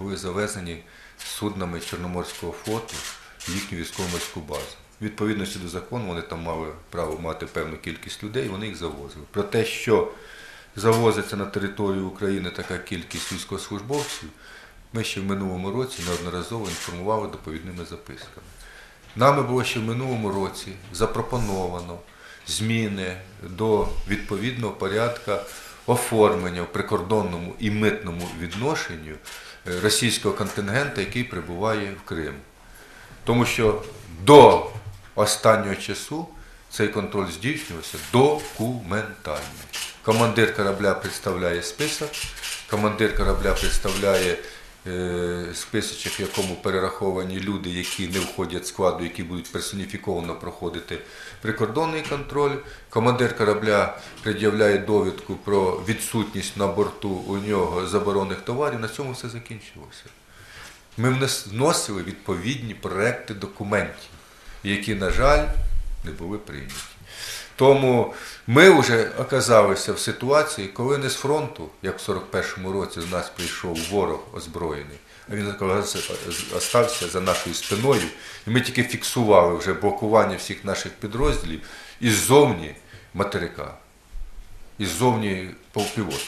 були завезені суднами Чорноморського флоту в їхню військово-морську базу. Відповідності до закону вони там мали право мати певну кількість людей, вони їх завозили. Про те, що завозиться на територію України така кількість військовослужбовців, ми ще в минулому році неодноразово інформували доповідними записками. Нами було ще в минулому році запропоновано зміни до відповідного порядка оформлення в прикордонному і митному відношенню е, російського контингента, який прибуває в Крим. Тому що до останнього часу цей контроль здійснювався документально. Командир корабля представляє список, командир корабля представляє списочок, в якому перераховані люди, які не входять в складу, які будуть персоніфіковано проходити прикордонний контроль. Командир корабля пред'являє довідку про відсутність на борту у нього заборонених товарів. На цьому все закінчилося. Ми вносили відповідні проекти документів, які, на жаль, не були прийняті. Тому ми вже оказалися в ситуації, коли не з фронту, як в 41-му році з нас прийшов ворог озброєний, а він залишився за нашою спиною, і ми тільки фіксували вже блокування всіх наших підрозділів іззовні материка, іззовні полпівот.